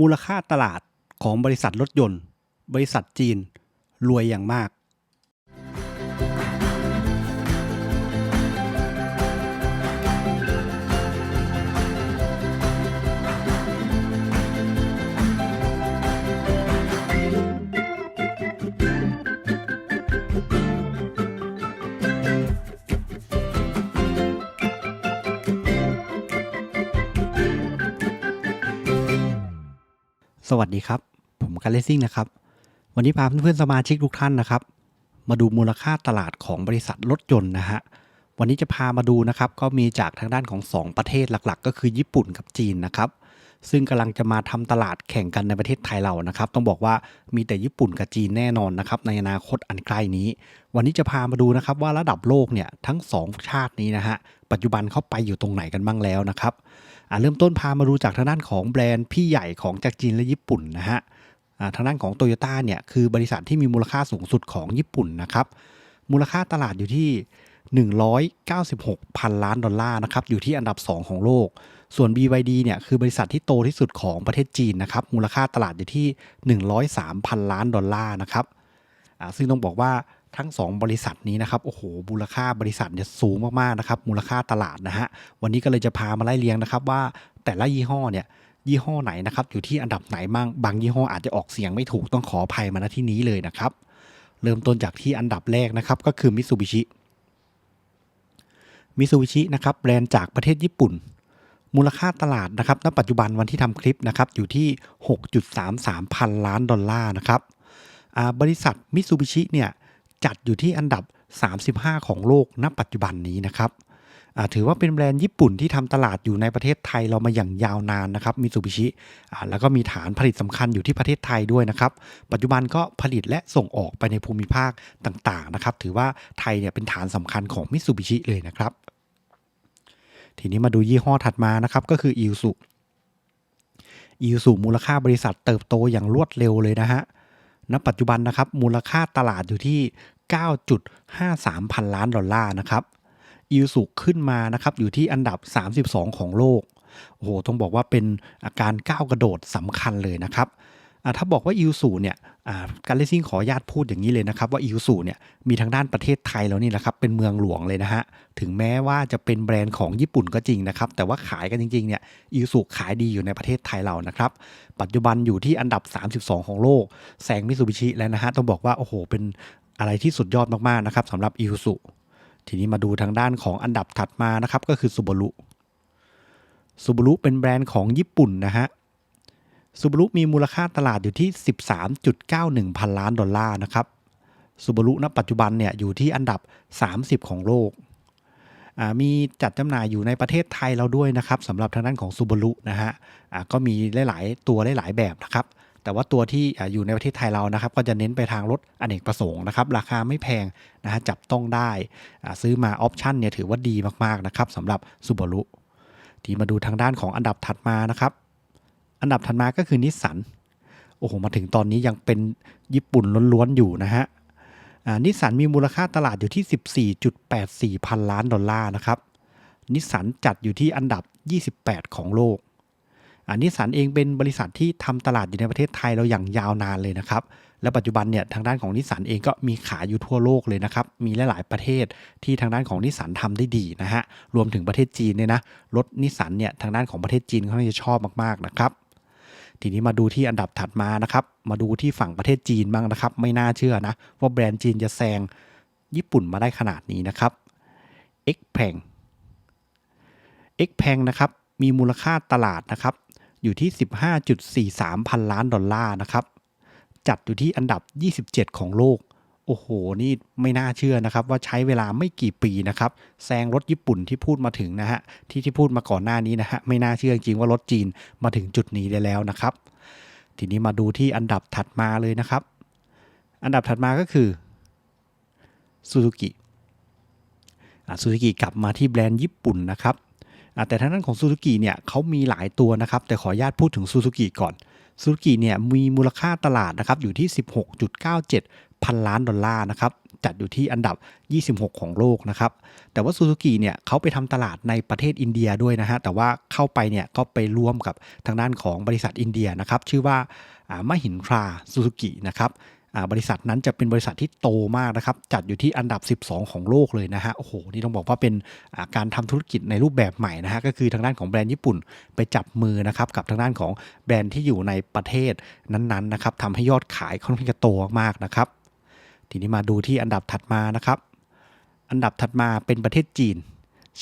มูลค่าตลาดของบริษัทรถยนต์ บริษัทจีน รวยอย่างมาก สวัสดีครับ ผมกันเลซิ่งนะครับ วันนี้พาเพื่อนๆสมาชิกทุกท่านนะครับ มาดูมูลค่าตลาดของบริษัทรถยนต์นะฮะ วันนี้จะพามาดูนะครับ ก็มีจากทางด้านของ 2 ประเทศหลักๆ ก็คือญี่ปุ่นกับจีนนะครับ ซึ่งกำลังจะมาทำตลาดแข่งกันในประเทศไทยเรานะครับ ต้องบอกว่ามีแต่ญี่ปุ่นกับจีนแน่นอนนะครับ ในอนาคตอันใกล้นี้ วันนี้จะพามาดูนะครับว่าระดับโลกเนี่ยทั้ง 2 ชาตินี้นะฮะ ปัจจุบันเข้าไปอยู่ตรงไหนกันบ้างแล้วนะครับ เริ่มต้นพามาดูจากทางด้านของแบรนด์พี่ใหญ่ของจากจีนและญี่ปุ่นนะฮะทางด้านของโตโยต้าเนี่ยคือบริษัทที่มีมูลค่าสูงสุดของญี่ปุ่นนะครับมูลค่าตลาดอยู่ที่ 196 พันล้านดอลลาร์นะครับอยู่ที่อันดับ 2 ของโลก ส่วน BYD เนี่ยคือบริษัทที่โตที่สุดของประเทศจีนนะครับมูลค่าตลาดอยู่ที่ 103 พันล้านดอลลาร์นะครับซึ่งต้องบอกว่า ทั้ง 2 บริษัทนี้นะครับโอ้โหมูลค่าบริษัทเนี่ยสูงมากๆนะครับมูลค่าตลาดนะฮะวันนี้ก็เลยจะพามาไล่เรียงนะครับว่าแต่ละยี่ห้อเนี่ยยี่ห้อไหนนะครับอยู่ที่อันดับไหนมั่งบางยี่ห้ออาจจะออกเสียงไม่ถูกต้องขออภัยมาณที่นี้เลยนะครับ เริ่มต้นจากที่อันดับแรกนะครับก็คือมิ t ซูบิชิมิ t ซูบิชินะครับแบรนด์จากประเทศญี่ปุ่น มูลค่าตลาดนะครับณปัจจุบันวันที่ทำคลิปนะครับอยู่ที่ 6.33 พันล้านดอลลาร์นะครับบริษัทมิ t ซูบิชิเนี่ย จัดอยู่ที่อันดับ 35 ของโลกณปัจจุบันนี้นะครับถือว่าเป็นแบรนด์ญี่ปุ่นที่ทำตลาดอยู่ในประเทศไทยเรามาอย่างยาวนานนะครับมิ t ซูบิชิแล้วก็มีฐานผลิตสำคัญอยู่ที่ประเทศไทยด้วยนะครับ ปัจจุบันก็ผลิตและส่งออกไปในภูมิภาคต่างๆนะครับ ถือว่าไทยเนี่ยเป็นฐานสำคัญของมิ t ซูบิชิเลยนะครับ ทีนี้มาดูยี่ห้อถัดมานะครับ ก็คืออิ s สุอิ s สุมูลค่าบริษัทเติบโตอย่างรวดเร็วเลยนะฮะ ณปัจจุบันนะครับมูลค่าตลาดอยู่ที่ 9.53 พันล้านดอลลาร์นะครับอิ s สุขึ้นมานะครับอยู่ที่อันดับ 32 ของโลก โอ้โห ต้องบอกว่าเป็นอาการก้าวกระโดดสำคัญเลยนะครับ ถ้าบอกว่าอิ s สุเนี่ยการเลซิ่งขออนุญาตพูดอย่างนี้เลยนะครับว่าอิ s สุเนี่ยมีทางด้านประเทศไทยแล้วนี่นะครับเป็นเมืองหลวงเลยนะฮะถึงแม้ว่าจะเป็นแบรนด์ของญี่ปุ่นก็จริงนะครับแต่ว่าขายกันจริงๆเนี่ยอิ s สุขายดีอยู่ในประเทศไทยเรานะครับปัจจุบันอยู่ที่อันดับ 32 ของโลกแซงมิ t ซูบิชิแล้วนะฮะต้องบอกว่าโอ้โหเป็นอะไรที่สุดยอดมากๆนะครับสำหรับอิ s สุทีนี้มาดูทางด้านของอันดับถัดมานะครับก็คือซูบารุซูบารุเป็นแบรนด์ของญี่ปุ่นนะฮะ ซูบารุมีมูลค่าตลาดอยู่ที่ 13.91 พันล้านดอลลาร์นะครับซูบารุณปัจจุบันเนี่ยอยู่ที่อันดับ 30 ของโลก มีจัดจำหน่ายอยู่ในประเทศไทยเราด้วยนะครับสำหรับทางด้านของซูบารุนะฮะก็มีหลาย ๆ ตัวหลาย ๆ แบบนะครับ แต่ว่าตัวที่อยู่ในประเทศไทยเรานะครับ ก็จะเน้นไปทางรถอเนกประสงค์นะครับ ราคาไม่แพงนะฮะจับต้องได้ ซื้อมาออปชันเนี่ยถือว่าดีมาก ๆ นะครับสำหรับซูบารุทีมาดูทางด้านของอันดับถัดมานะครับ อันดับถัดมาก็คือนิสสันโอ้โหมาถึงตอนนี้ยังเป็นญี่ปุ่นล้วนๆอยู่นะฮะนิสสันมีมูลค่าตลาดอยู่ที่ 14.84 พันล้านดอลลาร์นะครับนิสสันจัดอยู่ที่อันดับ 28 ของโลกอันนิสสันเองเป็นบริษัทที่ทำตลาดอยู่ในประเทศไทยเราอย่างยาวนานเลยนะครับ และปัจจุบันเนี่ยทางด้านของนิสสันเองก็มีขายอยู่ทั่วโลกเลยนะครับ มีหลาย ๆ ประเทศที่ทางด้านของนิสสันทำได้ดีนะฮะ รวมถึงประเทศจีนเนี่ยนะ รถนิสสันเนี่ยทางด้านของประเทศจีนเขาจะชอบมาก ๆ นะครับ ทีนี้มาดูที่อันดับถัดมานะครับ มาดูที่ฝั่งประเทศจีนบ้างนะครับ ไม่น่าเชื่อนะ ว่าแบรนด์จีนจะแซงญี่ปุ่นมาได้ขนาดนี้นะครับ x แพง x แพงนะครับ มีมูลค่าตลาดนะครับ อยู่ที่ 15.43 พันล้านดอลลาร์นะครับ จัดอยู่ที่อันดับ 27 ของโลก โอ้โห นี่ไม่น่าเชื่อนะครับ ว่าใช้เวลาไม่กี่ปีนะครับแซงรถญี่ปุ่นที่พูดมาถึงนะฮะที่ที่พูดมาก่อนหน้านี้นะฮะไม่น่าเชื่อจริงว่ารถจีนมาถึงจุดนี้ได้แล้วนะครับ ทีนี้มาดูที่อันดับถัดมาเลยนะครับ อันดับถัดมาก็คือซูซูกิซูซูกิกลับมาที่แบรนด์ญี่ปุ่นนะครับแต่ทางด้านของซูซูกิเนี่ยเขามีหลายตัวนะครับ แต่ขออนุญาตพูดถึงซูซูกิก่อนซูซูกิเนี่ยมีมูลค่าตลาดนะครับอยู่ที่ 16.97 พันล้านดอลลาร์นะครับจัดอยู่ที่อันดับ 26 ของโลกนะครับ แต่ว่าซูซูกิเนี่ยเขาไปทำตลาดในประเทศอินเดียด้วยนะฮะ แต่ว่าเข้าไปเนี่ยก็ไปร่วมกับทางด้านของบริษัทอินเดียนะครับ ชื่อว่าอ่ามหินทราซูซูกินะครับบริษัทนั้นจะเป็นบริษัทที่โตมากนะครับ จัดอยู่ที่อันดับ 12 ของโลกเลยนะฮะ โอ้โห นี่ต้องบอกว่าเป็นการทำธุรกิจในรูปแบบใหม่นะฮะ ก็คือทางด้านของแบรนด์ญี่ปุ่นไปจับมือนะครับกับทางด้านของแบรนด์ที่อยู่ในประเทศนั้นๆนะครับทำให้ยอดขายค่อนข้างจะโตมากนะครับ ทีนี้มาดูที่อันดับถัดมานะครับ อันดับถัดมาเป็นประเทศจีน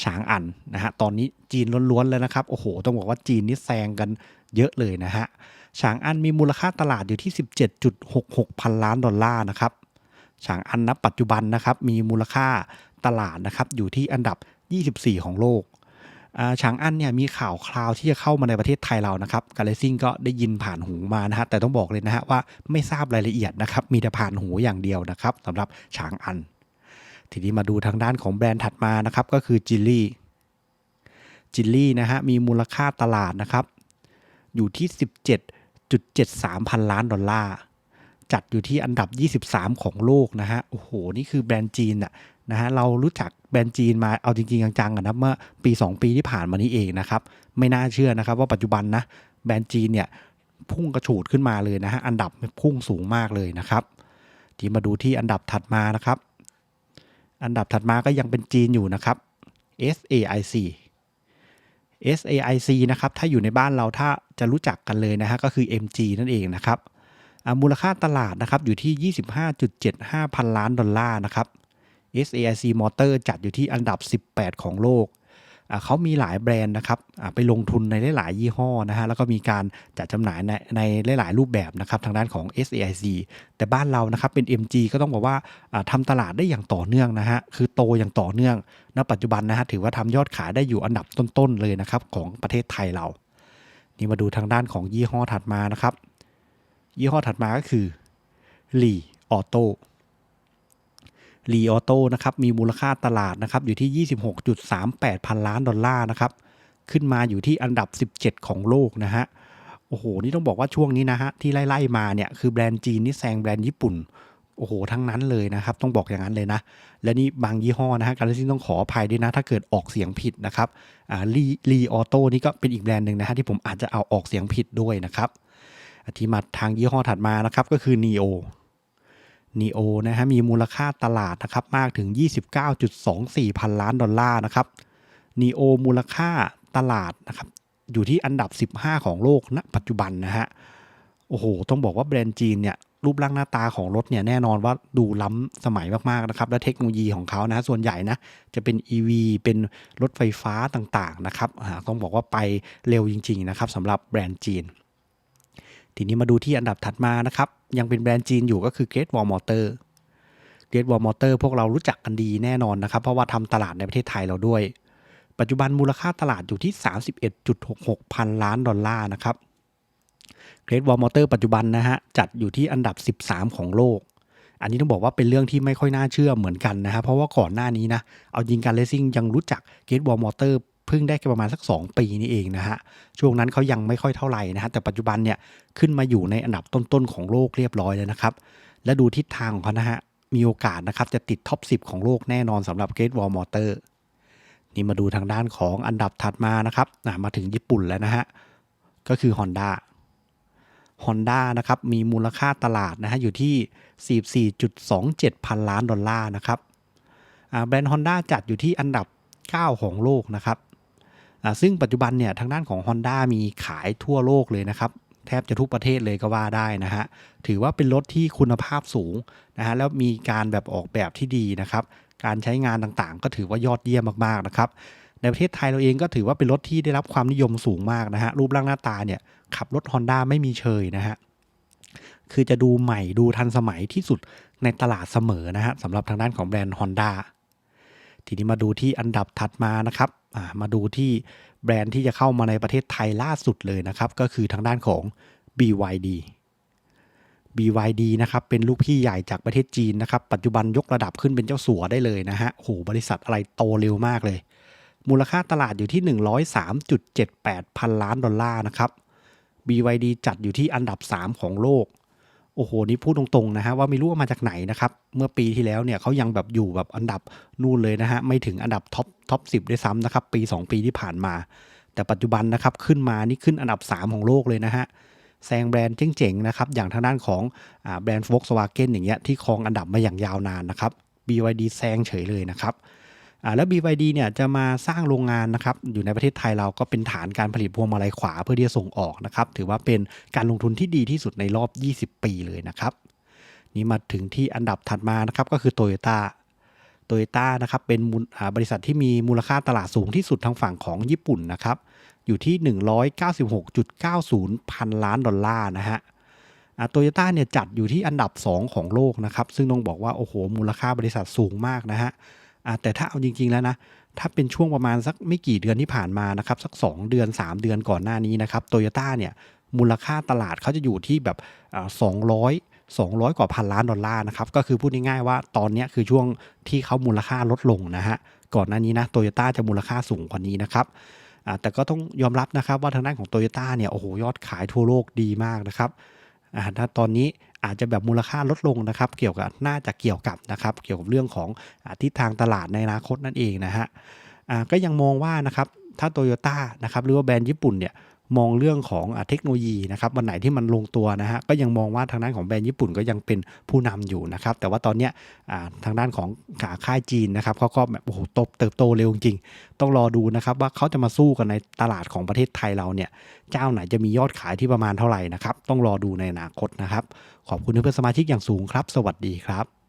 ฉางอันนะฮะตอนนี้จีนล้วนๆเลยนะครับโอ้โหต้องบอกว่าจีนนี่แซงกันเยอะเลยนะฮะฉางอันมีมูลค่าตลาดอยู่ที่ 17.66 พันล้านดอลลาร์นะครับฉางอันณปัจจุบันนะครับมีมูลค่าตลาดนะครับอยู่ที่อันดับ 24 ของโลก ฉางอันเนี่ยมีข่าวคราวที่จะเข้ามาในประเทศไทยเรานะครับกาเลซิ่งก็ได้ยินผ่านหูมานะฮะแต่ต้องบอกเลยนะฮะว่าไม่ทราบรายละเอียดนะครับมีแต่ผ่านหูอย่างเดียวนะครับสำหรับฉางอัน ทีนี้มาดูทางด้านของแบรนด์ถัดมานะครับก็คือจิลลี่จิลลี่นะฮะมีมูลค่าตลาดนะครับอยู่ที่ 17.73 พันล้านดอลลาร์จัดอยู่ที่อันดับ 23 ของโลกนะฮะ โอ้โห นี่คือแบรนด์จีนอะ นะฮะเรารู้จักแบรนด์จีนมาเอาจริงๆจังๆอะนนะเมื่อปี 2 ปีที่ผ่านมานี้เองนะครับไม่น่าเชื่อนะครับว่าปัจจุบันนะแบรนด์จีนเนี่ยพุ่งกระฉูดขึ้นมาเลยนะฮะอันดับพุ่งสูงมากเลยนะครับ ทีมาดูที่อันดับถัดมานะครับ อันดับถัดมาก็ยังเป็นจีนอยู่นะครับ SAIC SAIC นะครับถ้าอยู่ในบ้านเราถ้าจะรู้จักกันเลยนะฮะก็คือ MG นั่นเองนะครับมูลค่าตลาดนะครับอยู่ที่ 25.75 พันล้านดอลลาร์นะครับ SAIC Motor จัดอยู่ที่อันดับ 18 ของโลก เขามีหลายแบรนด์นะครับไปลงทุนในหลาย ๆ ยี่ห้อนะฮะแล้วก็มีการจัดจำหน่ายในในหลาย ๆ รูปแบบนะครับทางด้านของ SAIC แต่บ้านเรานะครับเป็น MG ก็ต้องบอกว่าทำตลาดได้อย่างต่อเนื่องนะฮะคือโตอย่างต่อเนื่องณปัจจุบันนะฮะถือว่าทำยอดขายได้อยู่อันดับต้น ๆ เลยนะครับของประเทศไทยเรา นี่มาดูทางด้านของยี่ห้อถัดมานะครับยี่ห้อถัดมาก็คือลีอ อโต้ลีออโต้นะครับมีมูลค่าตลาดนะครับอยู่ที่ 26.38 พันล้านดอลลาร์นะครับขึ้นมาอยู่ที่อันดับ 17 ของโลกนะฮะโอ้โห นี่ต้องบอกว่าช่วงนี้นะฮะที่ไล่ๆมาเนี่ยคือแบรนด์จีนนี่แซงแบรนด์ญี่ปุ่นโอ้โห ทั้งนั้นเลยนะครับ ต้องบอกอย่างนั้นเลยนะ และนี่บางยี่ห้อนะฮะการซิ่ต้องขออภัยด้วยนะ ถ้าเกิดออกเสียงผิดนะครับอ่าลีลีออโต้นี่ก็เป็นอีกแบรนด์หนึ่งนะฮะที่ผมอาจจะเอาออกเสียงผิดด้วยนะครับที่มาทางยี่ห้อถัดมานะครับก็คือ Neo Neo นะฮะมีมูลค่าตลาดนะครับมากถึง 29.24 พันล้านดอลลาร์นะครับ Neo มูลค่าตลาดนะครับอยู่ที่อันดับ 15 ของโลกณปัจจุบันนะฮะโอ้โห ต้องบอกว่าแบรนด์จีนเนี่ยรูปร่างหน้าตาของรถเนี่ยแน่นอนว่าดูล้ำสมัยมากๆนะครับ และเทคโนโลยีของเขานะส่วนใหญ่นะจะเป็น EV เป็นรถไฟฟ้าต่างๆนะครับต้องบอกว่าไปเร็วจริงๆนะครับสำหรับแบรนด์จีน ทีนี้มาดูที่อันดับถัดมานะครับ ยังเป็นแบรนด์จีนอยู่ก็คือ Great Wall Motor Great Wall Motor พวกเรารู้จักกันดีแน่นอนนะครับ เพราะว่าทำตลาดในประเทศไทยเราด้วย ปัจจุบันมูลค่าตลาดอยู่ที่ 31.66 พันล้านดอลลาร์นะครับ Great Wall Motor ปัจจุบันนะฮะจัดอยู่ที่อันดับ 13 ของโลก อันนี้ต้องบอกว่าเป็นเรื่องที่ไม่ค่อยน่าเชื่อเหมือนกันนะฮะเพราะว่าก่อนหน้านี้นะเอายิงการเลสซิ่งยังรู้จัก Great Wall Motor เพิ่งได้แค่ประมาณสัก 2 ปีนี่เองนะฮะ ช่วงนั้นเขายังไม่ค่อยเท่าไหร่นะฮะ แต่ปัจจุบันเนี่ยขึ้นมาอยู่ในอันดับต้นๆของโลกเรียบร้อยแล้วนะครับ และดูทิศทางของเขานะฮะ มีโอกาสนะครับจะติดท็อป 10 ของโลกแน่นอนสำหรับ Great Wall Motor นี่มาดูทางด้านของอันดับถัดมานะครับอะมาถึงญี่ปุ่นแล้วนะฮะ ก็คือ Honda Honda นะครับมีมูลค่าตลาดนะฮะอยู่ที่ 44.27 พันล้านดอลลาร์นะครับอ่าแบรนด์ Honda จัดอยู่ที่อันดับ 9 ของโลกนะครับ ซึ่งปัจจุบันเนี่ยทางด้านของ Honda มีขายทั่วโลกเลยนะครับ แทบจะทุกประเทศเลยก็ว่าได้นะฮะ ถือว่าเป็นรถที่คุณภาพสูงนะฮะแล้วมีการแบบออกแบบที่ดีนะครับ การใช้งานต่างๆ ก็ถือว่ายอดเยี่ยมมากๆนะครับในประเทศไทยเราเองก็ถือว่าเป็นรถที่ได้รับความนิยมสูงมากนะฮะรูปร่างหน้าตาเนี่ยขับรถ Honda ไม่มีเชยนะฮะคือจะดูใหม่ดูทันสมัยที่สุดในตลาดเสมอนะฮะสำหรับทางด้านของแบรนด์ Honda ทีนี้มาดูที่อันดับถัดมานะครับมาดูที่แบรนด์ที่จะเข้ามาในประเทศไทยล่าสุดเลยนะครับ ก็คือทางด้านของ BYD BYD นะครับเป็นลูกพี่ใหญ่จากประเทศจีนนะครับ ปัจจุบันยกระดับขึ้นเป็นเจ้าสัวได้เลยนะฮะโอ้โหบริษัทอะไรโตเร็วมากเลย มูลค่าตลาดอยู่ที่ 103.78 พันล้านดอลลาร์นะครับ BYD จัดอยู่ที่อันดับ 3 ของโลก โอ้โหนี่พูดตรงๆนะฮะว่าไม่รู้ว่ามาจากไหนนะครับ เมื่อปีที่แล้วเนี่ยเขายังแบบอยู่แบบอันดับนู่นเลยนะฮะไม่ถึงอันดับท็อปท็อปสิด้วยซ้ำนะครับปี 2 ปีที่ผ่านมา แต่ปัจจุบันนะครับขึ้นมานี่ขึ้นอันดับ 3 ของโลกเลยนะฮะแซงแบรนด์เจ๋งๆนะครับอย่างทางด้านของอแบรนด์ Volkswagen อย่างเงี้ยที่ครองอันดับมาอย่างยาวนานนะครับ BYD แซงเฉยเลยนะครับ แล้ว BYD เนี่ยจะมาสร้างโรงงานนะครับอยู่ในประเทศไทยเราก็เป็นฐานการผลิตพวงมาลัยขวาเพื่อที่จะส่งออกนะครับถือว่าเป็นการลงทุนที่ดีที่สุดในรอบ 20 ปีเลยนะครับนี่มาถึงที่อันดับถัดมานะครับก็คือ Toyota โตโยต้านะครับเป็นบริษัทที่มีมูลค่าตลาดสูงที่สุดทางฝั่งของญี่ปุ่นนะครับอยู่ที่ 196.90 พันล้านดอลลาร์นะฮะโตโยต้าเนี่ยจัดอยู่ที่อันดับ 2 ของโลกนะครับ ซึ่งต้องบอกว่า โอ้โห มูลค่าบริษัทสูงมากนะฮะ แต่ถ้าเอาจริง ๆ แล้วนะถ้าเป็นช่วงประมาณสักไม่กี่เดือนที่ผ่านมานะครับสัก 2 เดือน 3 เดือนก่อนหน้านี้นะครับโตโยต้าเนี่ยมูลค่าตลาดเขาจะอยู่ที่แบบอ่า200 200 กว่าพันล้านดอลลาร์นะครับ ก็คือพูดง่ายๆว่าตอนนี้คือช่วงที่เขามูลค่าลดลงนะฮะ ก่อนหน้านี้นะโตโยต้าจะมูลค่าสูงกว่านี้นะครับแต่ก็ต้องยอมรับนะครับว่าทางด้านของโตโยต้าเนี่ยโอ้โหยอดขายทั่วโลกดีมากนะครับถ้าตอนนี้ อาจจะแบบมูลค่าลดลงนะครับ เกี่ยวกับน่าจะเกี่ยวกับนะครับ เกี่ยวกับเรื่องของอทิศทางตลาดในอนาคตนั่นเองนะฮะก็ยังมองว่านะครับถ้าโตโยต้านะครับหรือว่าแบรนด์ญี่ปุ่นเนี่ย มองเรื่องของอเทคโนโลยีนะครับวันไหนที่มันลงตัวนะฮะก็ยังมองว่าทางด้านของแบรนด์ญี่ปุ่นก็ยังเป็นผู้นำอยู่นะครับแต่ว่าตอนเนี้ยทางด้านของขาค่ายจีนนะครับเขาก็แบบโอ้โหโตเติบโตเร็วจริง ต้องรอดูนะครับว่าเขาจะมาสู้กันในตลาดของประเทศไทยเราเนี่ยเจ้าไหนจะมียอดขายที่ประมาณเท่าไหร่นะครับต้องรอดูในอนาคตนะครับขอบคุณเพื่อนสมาชิกอย่างสูงครับ สวัสดีครับ